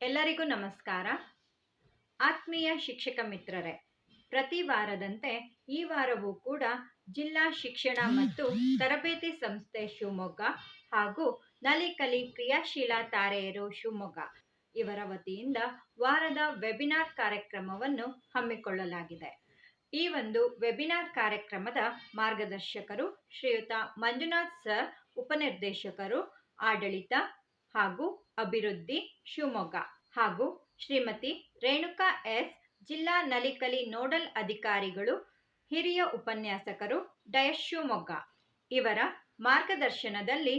ಎಲ್ಲರಿಗೂ ನಮಸ್ಕಾರ. ಆತ್ಮೀಯ ಶಿಕ್ಷಕ ಮಿತ್ರರೇ, ಪ್ರತಿ ವಾರದಂತೆ ಈ ವಾರವೂ ಕೂಡ ಜಿಲ್ಲಾ ಶಿಕ್ಷಣ ಮತ್ತು ತರಬೇತಿ ಸಂಸ್ಥೆ ಶಿವಮೊಗ್ಗ ಹಾಗೂ ನಲಿಕಲಿ ಕ್ರಿಯಾಶೀಲ ತಾರೆಯರು ಶಿವಮೊಗ್ಗ ಇವರ ವತಿಯಿಂದ ವಾರದ ವೆಬಿನಾರ್ ಕಾರ್ಯಕ್ರಮವನ್ನು ಹಮ್ಮಿಕೊಳ್ಳಲಾಗಿದೆ. ಈ ಒಂದು ವೆಬಿನಾರ್ ಕಾರ್ಯಕ್ರಮದ ಮಾರ್ಗದರ್ಶಕರು ಶ್ರೀಯುತ ಮಂಜುನಾಥ್ ಸರ್, ಉಪನಿರ್ದೇಶಕರು, ಆಡಳಿತ ಹಾಗೂ ಅಭಿವೃದ್ಧಿ ಶಿವಮೊಗ್ಗ ಹಾಗೂ ಶ್ರೀಮತಿ ರೇಣುಕಾ ಎಸ್ ಜಿಲ್ಲಾ ನಲಿಕಲಿ ನೋಡಲ್ ಅಧಿಕಾರಿಗಳು, ಹಿರಿಯ ಉಪನ್ಯಾಸಕರು, ಡಯಸ್ ಶಿವಮೊಗ್ಗ. ಇವರ ಮಾರ್ಗದರ್ಶನದಲ್ಲಿ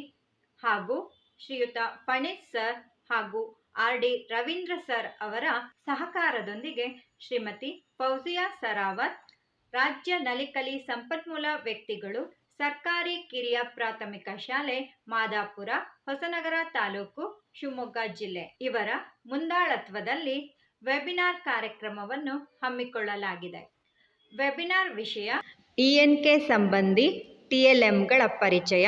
ಹಾಗೂ ಶ್ರೀಯುತ ಫಣೀತ್ ಸರ್ ಹಾಗೂ ಆರ್ ಡಿ ರವೀಂದ್ರ ಸರ್ ಅವರ ಸಹಕಾರದೊಂದಿಗೆ ಶ್ರೀಮತಿ ಫೌಜಿಯಾ ಸರಾವತ್, ರಾಜ್ಯ ನಲಿಕಲಿ ಸಂಪನ್ಮೂಲ ವ್ಯಕ್ತಿಗಳು ಸರ್ಕಾರಿ ಕಿರಿಯ ಪ್ರಾಥಮಿಕ ಶಾಲೆ ಮಾದಾಪುರ, ಹೊಸನಗರ ತಾಲೂಕು, ಶಿವಮೊಗ್ಗ ಜಿಲ್ಲೆ. ಇವರ ಮುಂದಾಳತ್ವದಲ್ಲಿ ವೆಬಿನಾರ್ ಕಾರ್ಯಕ್ರಮವನ್ನು ಹಮ್ಮಿಕೊಳ್ಳಲಾಗಿದೆ. ವೆಬಿನಾರ್ ವಿಷಯ ಇಎನ್ಕೆ ಸಂಬಂಧಿ ಟಿಎಲ್ಎಂಗಳ ಪರಿಚಯ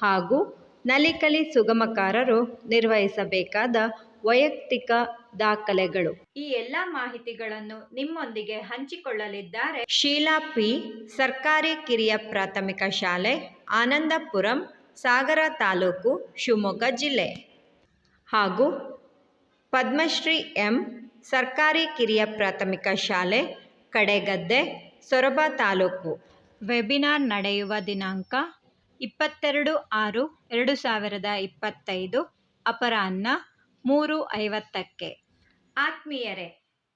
ಹಾಗೂ ನಲಿಕಲಿ ಸುಗಮಕಾರರು ನಿರ್ವಹಿಸಬೇಕಾದ ವೈಯಕ್ತಿಕ ದಾಖಲೆಗಳು. ಈ ಎಲ್ಲ ಮಾಹಿತಿಗಳನ್ನು ನಿಮ್ಮೊಂದಿಗೆ ಹಂಚಿಕೊಳ್ಳಲಿದ್ದಾರೆ. ಶೀಲಾ ಪಿ, ಸರ್ಕಾರಿ ಕಿರಿಯ ಪ್ರಾಥಮಿಕ ಶಾಲೆ, ಆನಂದಪುರಂ, ಸಾಗರ ತಾಲೂಕು, ಶಿವಮೊಗ್ಗ ಜಿಲ್ಲೆ. ಹಾಗೂ ಪದ್ಮಶ್ರೀ ಎಂ, ಸರ್ಕಾರಿ ಕಿರಿಯ ಪ್ರಾಥಮಿಕ ಶಾಲೆ, ಕಡೆಗದ್ದೆ, ಸೊರಬ ತಾಲೂಕು. ವೆಬಿನಾರ್ ನಡೆಯುವ ದಿನಾಂಕ ಇಪ್ಪತ್ತೆರಡು ಆರು ಎರಡು ಸಾವಿರದ ಇಪ್ಪತ್ತೈದು, ಅಪರಾಹ್ನ ಮೂರು ಐವತ್ತಕ್ಕೆ. ಆತ್ಮೀಯರೇ,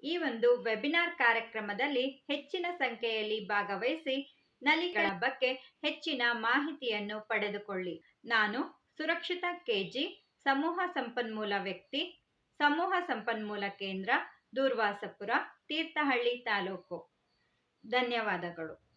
ಈ ಒಂದು ವೆಬಿನಾರ್ ಕಾರ್ಯಕ್ರಮದಲ್ಲಿ ಹೆಚ್ಚಿನ ಸಂಖ್ಯೆಯಲ್ಲಿ ಭಾಗವಹಿಸಿ ನಲಿಗಳ ಬಗ್ಗೆ ಹೆಚ್ಚಿನ ಮಾಹಿತಿಯನ್ನು ಪಡೆದುಕೊಳ್ಳಿ. ನಾನು ಸುರಕ್ಷಿತ ಕೆಜಿ, ಸಮೂಹ ಸಂಪನ್ಮೂಲ ವ್ಯಕ್ತಿ, ಸಮೂಹ ಸಂಪನ್ಮೂಲ ಕೇಂದ್ರ, ದೂರ್ವಾಸಪುರ, ತೀರ್ಥಹಳ್ಳಿ ತಾಲೂಕು. ಧನ್ಯವಾದಗಳು.